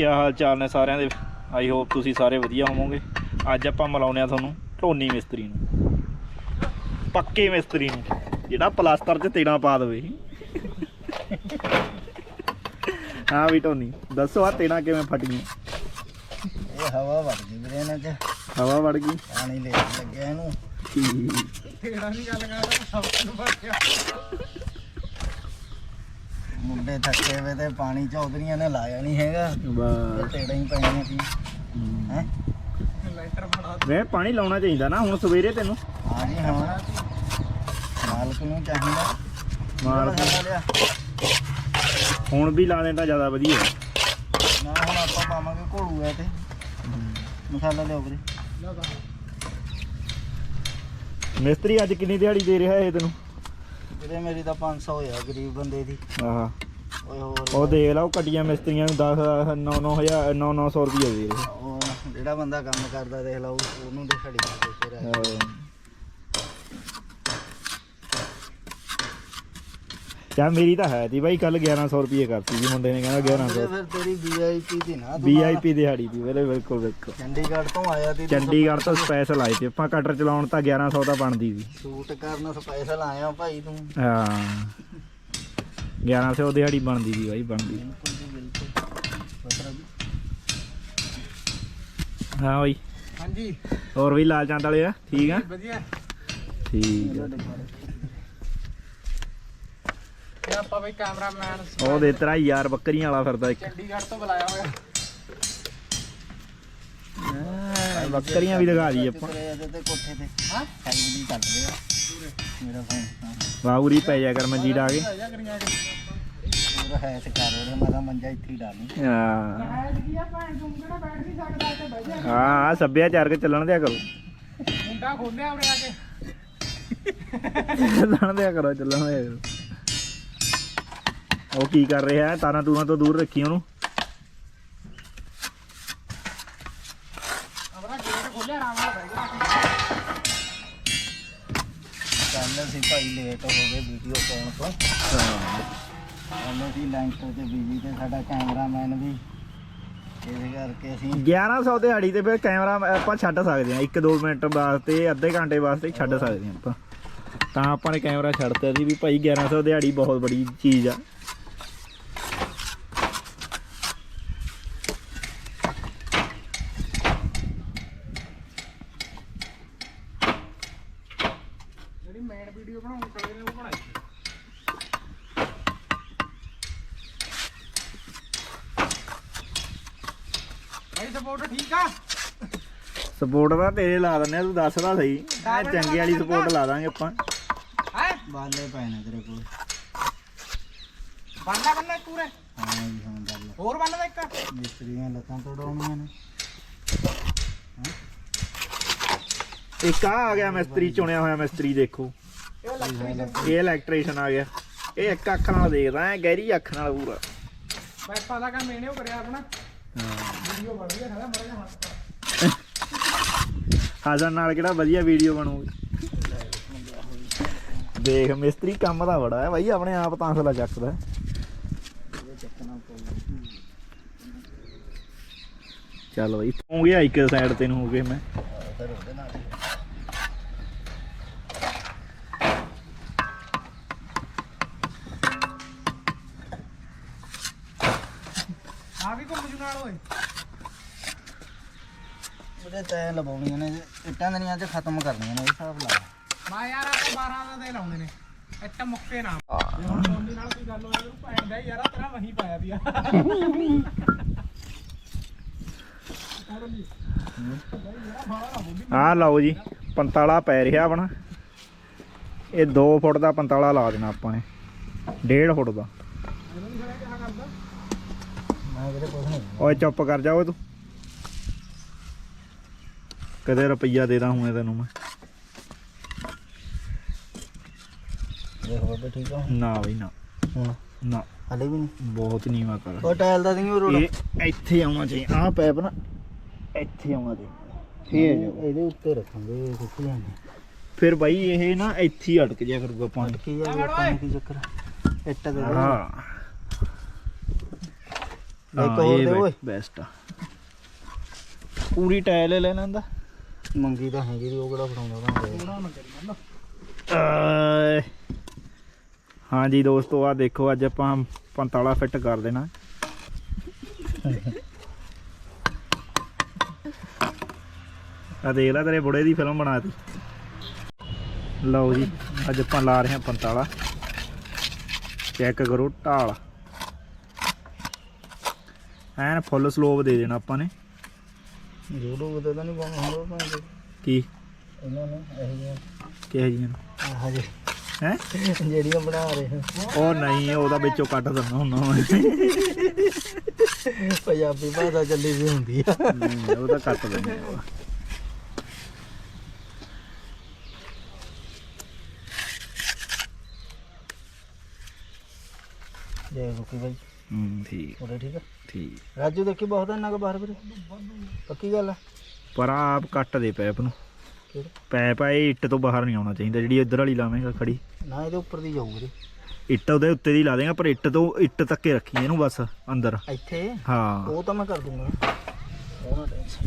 ਕੀ ਹਾਲ ਚਾਲ ਨੇ ਸਾਰਿਆਂ ਦੇ? ਆਈ ਹੋਪ ਤੁਸੀਂ ਸਾਰੇ ਵਧੀਆ ਹੋਵੋਗੇ। ਅੱਜ ਆਪਾਂ ਮਿਲਾਉਂਦੇ ਆ ਤੁਹਾਨੂੰ ਢੋਨੀ ਮਿਸਤਰੀ ਨੂੰ। ਪੱਕੇ ਮਿਸਤਰੀ ਨੂੰ ਜਿਹੜਾ ਪਲਾਸਟਰ 'ਚ ਤੇੜਾ ਪਾ ਦੇਵੇ। ਹਾਂ ਵੀ ਢੋਨੀ ਦੱਸੋ ਆ ਤੇੜਾ ਕਿਵੇਂ ਫਟੀਆਂ ਇਹ ਹਵਾ ਵੜ ਗਈ ਵੀਰੇ ਇਹਨਾਂ 'ਚ। ਹਵਾ ਵੜ ਗਈ? ਪਾਣੀ ਲੈ ਲੱਗਿਆ ਇਹਨੂੰ। ਮੁੰਡੇ ਥੱਕੇ ਵੇ ਤੇ ਪਾਣੀ ਚੌਧਰੀਆਂ ਨੇ ਲਾਇਆ ਨਹੀਂ ਹੈਗਾ। ਬਸ। ਟੇੜਾ ਹੀ ਪਈਆਂ ਸੀ ਹੈ। ਵੇ ਪਾਣੀ ਲਾਉਣਾ ਚਾਹੀਦਾ ਨਾ ਹੁਣ ਸਵੇਰੇ ਤੈਨੂੰ। ਹਾਂ ਜੀ ਹਾਂ। ਮਾਲਕ ਨੂੰ ਚਾਹੀਦਾ। ਲਿਆ ਹੁਣ ਵੀ ਲਾ ਦੇਣਾ ਜ਼ਿਆਦਾ ਵਧੀਆ। ਨਾ ਹੁਣ ਆਪਾਂ ਪਾਵਾਂਗੇ ਘੋੜੂ ਐ ਤੇ। ਮਸਾਲਾ ਲਿਓ ਵੀਰੇ। ਮਿਸਤਰੀ ਅੱਜ ਕਿੰਨੀ ਦਿਹਾੜੀ ਦੇ ਰਿਹਾ ਇਹ ਤੈਨੂੰ? ਵੀਰੇ ਮੇਰੀ ਤਾਂ 500 ਹੋਇਆ ਗਰੀਬ ਬੰਦੇ ਦੀ। ਆਹਾ। ਓਏ ਹੋਰ ਉਹ ਦੇਖ ਲਾ ਉਹ ਕੱਟੀਆਂ ਮਿਸਤਰੀਆਂ ਨੂੰ 10 9 9000 9 900 ਰੁਪਏ ਦੇ ਰਹੇ ਉਹ ਜਿਹੜਾ ਬੰਦਾ ਕੰਮ ਕਰਦਾ ਦੇਖ ਲਾ ਉਹ- ਉਹਨੂੰ ਤੇ ਛੜੀ ਦੇ ਫਿਰ ਯਾ ਮੇਰੀ ਤਾਂ ਹੈ ਦੀ ਬਾਈ ਕੱਲ 1100 ਰੁਪਏ ਕਰਤੀ ਜੀ ਮੁੰਡੇ ਨੇ ਕਹਿੰਦਾ 1100 ਫਿਰ ਤੇਰੀ ਵੀਆਈਪੀ ਦੀ ਨਾ ਤੂੰ ਵੀਆਈਪੀ ਦਿਹਾੜੀ ਦੀ ਵੇਲੇ ਬਿਲਕੁਲ ਬਿਲਕੁਲ। ਚੰਡੀਗੜ੍ਹ ਤੋਂ ਆਇਆ ਤੇ ਚੰਡੀਗੜ੍ਹ ਤੋਂ ਸਪੈਸ਼ਲ। ਆਏ ਤੇ। ਆਪਾਂ ਕਟਰ ਚਲਾਉਣ ਤਾਂ 1100 ਤਾਂ ਬਣਦੀ ਸੀ। ਸ਼ੂਟ ਕਰਨ ਸਪੈਸ਼ਲ ਆਇਆ ਭਾਈ ਤੂੰ। ਹਾਂ। 1100 ਦਿਹਾੜੀ ਬਣਦੀ ਸੀ ਬਾਈ ਬਣਦੀ ਬਿਲਕੁਲ ਜੀ ਬਿਲਕੁਲ ਪਤਰਾ ਜੀ ਹਾਂ ਬਾਈ। ਹਾਂਜੀ। ਹੋਰ ਵੀ ਲਾਲ ਚੰਦ ਵਾਲੇ ਆ? ਠੀਕ ਆ? ਵਧੀਆ। ਠੀਕ ਆ। ਤੇ ਆਪਾਂ ਬਈ ਕੈਮਰਾਮੈਨ ਉਹ ਦੇ ਤੇਰਾ ਯਾਰ ਬੱਕਰੀਆਂ ਵਾਲਾ ਫਿਰਦਾ ਇੱਕ। ਚੰਡੀਗੜ੍ਹ ਤੋਂ ਬੁਲਾਇਆ ਹੋਇਆ। ਹਾਂ, ਬੱਕਰੀਆਂ ਵੀ ਦਿਖਾ ਦੀ ਆਪਾਂ। ਤੇ ਕੋਠੇ ਤੇ। ਹਾਂ ਸਾਈਡ ਦੀ ਚੱਲ ਰਿਹਾ ਮੇਰਾ ਫੋਨ ਪੈ ਜਾ ਕਰ ਮੰਜੀ ਡਾ ਕੇ। ਪੂਰਾ ਹੈ ਤੇ ਕਰ ਰਿਹਾ ਮੈਂ ਤਾਂ ਮੰਜਾ ਇੱਥੇ ਹੀ ਡਾਲੀ ਹਾਂ। ਬੈਠ ਗਿਆ ਭੈਣ ਤੂੰ ਕਿਹੜਾ ਬੈਠ ਨਹੀਂ ਸਕਦਾ ਇੱਥੇ ਬਹਿ ਜਾ ਹਾਂ ਸੱਭਿਆਚਾਰਕ ਚੱਲਣ ਦਿਆ ਕਰੋ। ਮੁੰਡਾ ਖੋਲਿਆ ਉਰੇ ਆ ਕੇ। ਚੱਲਣ ਦਿਆ ਕਰੋ ਚੱਲਣ ਦਿਆ ਕਰੋ। ਉਹ ਕੀ ਕਰ ਰਿਹਾ ਤਾਰਾਂ ਤੂਰਾਂ ਤੋਂ ਦੂਰ ਰੱਖੀ ਉਹਨੂੰ ਆਪਣਾ ਗੇਟ ਖੋਲਿਆ ਆਰਾਮ ਨਾਲ ਬਹਿ ਗਿਆ ਕੱਲ ਅਸੀਂ ਭਾਈ ਲੇਟ ਹੋ ਗਏ ਵੀਡੀਓ ਪਾਉਣ ਤੋਂ। ਕੱਲ ਅਸੀਂ ਲੈਂਟਰ ਤੇ ਬਿਜ਼ੀ ਤੇ ਸਾਡਾ ਕੈਮਰਾਮੈਨ ਵੀ। ਇਹਦੇ ਕਰਕੇ ਅਸੀਂ 1100 ਦਿਹਾੜੀ ਤੇ ਫਿਰ ਕੈਮਰਾ ਆਪਾਂ ਛੱਡ ਸਕਦੇ ਹਾਂ। 1-2 ਮਿੰਟ ਵਾਸਤੇ, ਅੱਧੇ ਘੰਟੇ ਵਾਸਤੇ ਛੱਡ ਸਕਦੇ ਹਾਂ ਆਪਾਂ। ਤਾਂ ਆਪਾਂ ਨੇ ਕੈਮਰਾ ਛੱਡਤਾ ਸੀ ਵੀ ਭਾਈ 1100 ਦਿਹਾੜੀ ਬਹੁਤ ਬੜੀ ਚੀਜ਼ ਆ ਜਿਹੜੀ ਮੇਨ ਵੀਡੀਓ ਬਣਾਉਣ ਚਲੇ ਨੇ ਉਹ ਬਣਾਈ ਭਾਈ ਸਪੋਰਟ ਠੀਕ ਆ ਸਪੋਰਟ ਤਾਂ ਤੇਰੇ ਲਾ ਦਿੰਦੇ ਆ ਤੂੰ ਦੱਸ ਤਾਂ ਸਹੀ। ਐ ਚੰਗੀ ਵਾਲੀ ਸਪੋਰਟ ਲਾ ਦਾਂਗੇ ਆਪਾਂ। ਹੈ? ਬਾਲੇ ਪਏ ਨੇ ਤੇਰੇ ਕੋਲ। ਬੰਦਾ ਬੰਦਾ ਪੂਰੇ। ਹਾਂ ਜੀ ਹਾਂ ਬਾਲੇ। ਹੋਰ ਬੰਦਾ ਇੱਕ। ਮਿਸਤਰੀਆਂ ਲੱਤਾਂ ਤੋੜਾਉਣੀਆਂ ਨੇ। ਇੱਕ ਆ ਆ ਗਿਆ ਮਿਸਤਰੀ ਚੁਣਿਆ ਹੋਇਆ ਮਿਸਤਰੀ ਦੇਖੋ। ਇਹ ਇਲੈਕਟ੍ਰੀਸ਼ੀਅਨ ਆ ਗਿਆ। ਇਹ ਇੱਕ ਅੱਖ ਨਾਲ ਦੇਖਦਾ ਐ ਗਹਿਰੀ ਅੱਖ ਨਾਲ ਪੂਰਾ। ਪੈਪਾ ਦਾ ਕੰਮ ਇਹਨੇ ਉਹ ਕਰਿਆ ਆਪਣਾ। ਵੀਡੀਓ ਬਣ ਗਈ ਖੜਾ ਮਰ ਗਿਆ ਹਾਜ਼ਰ ਨਾਲ ਕਿਹੜਾ ਵਧੀਆ ਵੀਡੀਓ ਬਣੂਗੀ। ਦੇਖ ਮਿਸਤਰੀ ਕੰਮ ਦਾ ਬੜਾ ਹੈ ਬਾਈ ਆਪਣੇ ਆਪ ਚੱਕਦਾ ਇਹ ਚੱਕਣਾ ਪਊਗਾ ਚੱਲ ਬਾਈ ਹੋ ਗਿਆ ਇੱਕ ਸਾਈਡ ਤੇ ਨੂੰ ਹੋ ਗਏ ਮੈਂ। ਉਹਦੇ ਨਾਲ ਓਏ। ਉਹਦੇ ਤੈ ਲਵਾਉਣੀਆਂ ਨੇ ਇੱਟਾਂ ਦਨੀਆਂ ਤੇ ਖਤਮ ਕਰਨੀਆਂ ਨੇ ਇਹ ਹਿਸਾਬ ਲਾ ਮਾ ਯਾਰ ਆਪਾਂ 12 ਦਾ ਦੇ ਲਾਉਂਦੇ ਨੇ। ਇੱਟ ਮੁੱਕੇ ਨਾ। ਜੇ ਹੁਣ ਸੋਨੀ ਨਾਲ ਕੋਈ ਗੱਲ ਹੋਵੇ ਤੂੰ ਭੈਣ ਦਾ ਯਾਰਾ ਤੇਰਾ ਵਹੀ ਪਾਇਆ ਵੀ ਆ ਆਹ ਲਓ ਜੀ ਪੰਤਾਲਾ ਪੈ ਰਿਹਾ ਆਪਣਾ। ਇਹ 2 ਫੁੱਟ ਦਾ ਪੰਤਾਲਾ ਲਾ ਦੇਣਾ ਆਪਾਂ ਨੇ 1.5 ਫੁੱਟ ਦਾ। ਮੈਂ ਕਿਤੇ ਕੁਝ ਨਹੀਂ ਓਏ ਚੁੱਪ ਕਰ ਜਾ ਓਏ ਤੂੰ। ਕਦੇ ਰੁਪਈਆ ਦੇ ਦਾਂ ਹੁਣੇ ਤੈਨੂੰ ਮੈਂ। ਦੇਖ ਬਾਬੇ ਠੀਕ ਆ ਨਾ ਬਈ ਨਾ। ਹੁਣ ਨਾ। ਹਲੇ ਵੀ ਨਹੀਂ? ਬਹੁਤ ਨੀਵਾ ਕਰ ਉਹ ਟਾਇਲ ਦਾ ਨਹੀਂ ਰੋਡ ਇਹ ਇੱਥੇ ਆਉਣਾ ਚਾਹੀਦਾ ਆਹ ਪੈਪ ਨਾ ਇੱਥੇ ਆਉਣਾ ਚਾਹੀਦਾ ਫੇਰ। ਇਹਦੇ ਉੱਤੇ ਰੱਖਾਂਗੇ ਬਾਈ ਇਹ ਨਾ ਇੱਥੇ ਹੀ ਅਟਕ ਜਾ ਕਰੂਗਾ ਪਾਣੀ। ਕੀ ਆ ਪਾਣੀ ਕੀ ਚੱਕਰ ਇੱਟ ਦੇ ਹਾਂ। ਇੱਕ ਹੋਰ ਦੇ ਓਏ। ਬੈਸਟ ਆ। ਪੂਰੀ ਟਾਇਲ ਲੈ ਲੈਂਦਾ। ਮੰਗੀ ਤਾਂ ਹੈਗੀ ਦੀ ਉਹ ਕਿਹੜਾ ਫੜਾਉਂਦਾ ਤਾਂ ਥੋੜਾ ਨਾ ਕਰੀ ਮੰਨ ਅਹ ਹਾਂਜੀ ਦੋਸਤੋ ਆ ਦੇਖੋ ਅੱਜ ਆਪਾਂ ਪੰਤਾਲਾ ਫਿੱਟ ਕਰ ਦੇਣਾ। ਆ ਦੇਖ ਲੈ ਤੇਰੇ ਬੁੜੇ ਦੀ ਫਿਲਮ ਬਣਾਤੀ ਲਓ ਜੀ ਅੱਜ ਆਪਾਂ ਲਾ ਰਹੇ ਹਾਂ ਪੰਤਾਲਾ। ਚੈੱਕ ਕਰੋ ਢਾਲ। ਐਨ ਫੁੱਲ ਸਲੋਪ ਦੇ ਦੇਣਾ ਆਪਾਂ ਨੇ। YouTube ਤੇ ਤਾਂ ਨਹੀਂ ਪਾਉਣਾ ਹੁੰਦਾ ਭਾਵੇਂ ਕੀ? ਇਹਨਾਂ ਨੇ ਇਹ ਜਿਹੀਆਂ। ਕਿਹੋ ਜੀਆਂ ਆਹ ਜੇ। ਹੈ? ਜਿਹੜੀਆਂ ਬਣਾ ਰਹੇ ਹਾਂ। ਉਹ ਨਹੀਂ ਉਹਦਾ ਵਿੱਚੋਂ ਕੱਟ ਦਿੰਦਾ ਹੁੰਦਾ ਮੈਂ। ਪੰਜਾਬੀ ਭਾਸ਼ਾ ਚੱਲੀ ਵੀ ਹੁੰਦੀ ਆ। ਨਹੀਂ ਉਹ ਤਾਂ ਕੱਟ ਦਿੰਦੇ ਜੈ ਰੁਕੀ ਬਾਈ ਹੂੰ ਠੀਕ। ਉਹਦੇ ਠੀਕ ਆ? ਠੀਕ। ਰਾਜੂ ਦੇਖੀ ਬਹੁਤ ਇੰਨਾ ਕੁ ਬਾਹਰ ਵੀਰੇ? ਪੱਕੀ ਗੱਲ ਆ? ਪਰ ਆਪ ਕੱਟ ਦੇ ਪੈਪ ਨੂੰ। ਕਿਹੜੇ? ਪੈਪ ਆ ਇਹ ਇੱਟ ਤੋਂ ਬਾਹਰ ਨਹੀਂ ਆਉਣਾ ਚਾਹੀਦਾ ਜਿਹੜੀ ਇੱਧਰ ਵਾਲੀ ਲਾਵੇਂਗਾ ਖੜੀ। ਨਾ ਇਹਦੇ ਉੱਪਰ ਦੀ ਜਾਊ ਵੀਰੇ। ਇੱਟ ਉਹਦੇ ਉੱਤੇ ਦੀ ਲਾ ਦੇਗਾ ਪਰ ਇੱਟ ਤੋਂ ਇੱਟ ਤੱਕੇ ਰੱਖੀ ਇਹਨੂੰ ਬਸ ਅੰਦਰ। ਇੱਥੇ? ਹਾਂ। ਉਹ ਤਾਂ ਮੈਂ ਕਰ ਦੂੰਗਾ। ਉਹ ਨਾ ਟੈਨਸ਼ਨ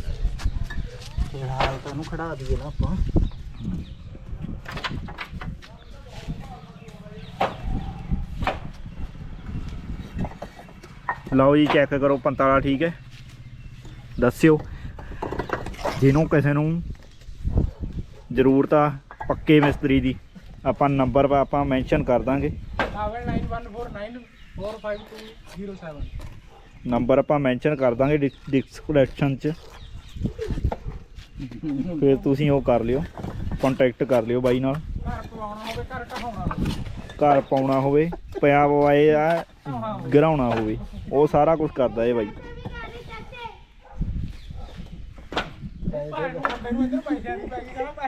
ਫਿਲਹਾਲ ਤਾਂ ਉਹਨੂੰ ਖੜਾ ਦਈਏ ਨਾ ਆਪਾਂ। ਲਓ ਜੀ ਚੈੱਕ ਕਰੋ 45 ਠੀਕ ਹੈ? ਦੱਸਿਓ। ਜਿਹਨੂੰ ਕਿਸੇ ਨੂੰ ਜ਼ਰੂਰਤ ਆ ਪੱਕੇ ਮਿਸਤਰੀ ਦੀ ਆਪਾਂ ਨੰਬਰ ਆਪਾਂ ਮੈਂਸ਼ਨ ਕਰ ਦਾਂਗੇ। 9114945207 ਨੰਬਰ ਆਪਾਂ ਮੈਂਸ਼ਨ ਕਰ ਦਾਂਗੇ ਡਿਸਕ੍ਰਿਪਸ਼ਨ 'ਚ। ਫਿਰ ਤੁਸੀਂ ਉਹ ਕਰ ਲਿਓ ਕੰਟੈਕਟ ਕਰ ਲਿਓ ਬਾਈ ਨਾਲ। ਘਰ ਪਵਾਉਣਾ ਹੋਵੇ ਘਰ ਢਹਾਉਣਾ ਹੋਵੇ। ਘਰ ਪਾਉਣਾ ਹੋਵੇ ਪਿਆ ਪਵਾਏ ਆ ਗਰਾਉਣਾ ਹੋਵੇ। ਉਹ ਸਾਰਾ ਕੁਝ ਕਰਦਾ ਇਹ ਬਾਈ। ਭਾਈ ਨੂੰ ਇੱਧਰ ਪੈਸਿਆਂ ਦੀ। ਪੈ ਗਈ ਕਹਿੰਦਾ ਪੈਸੇ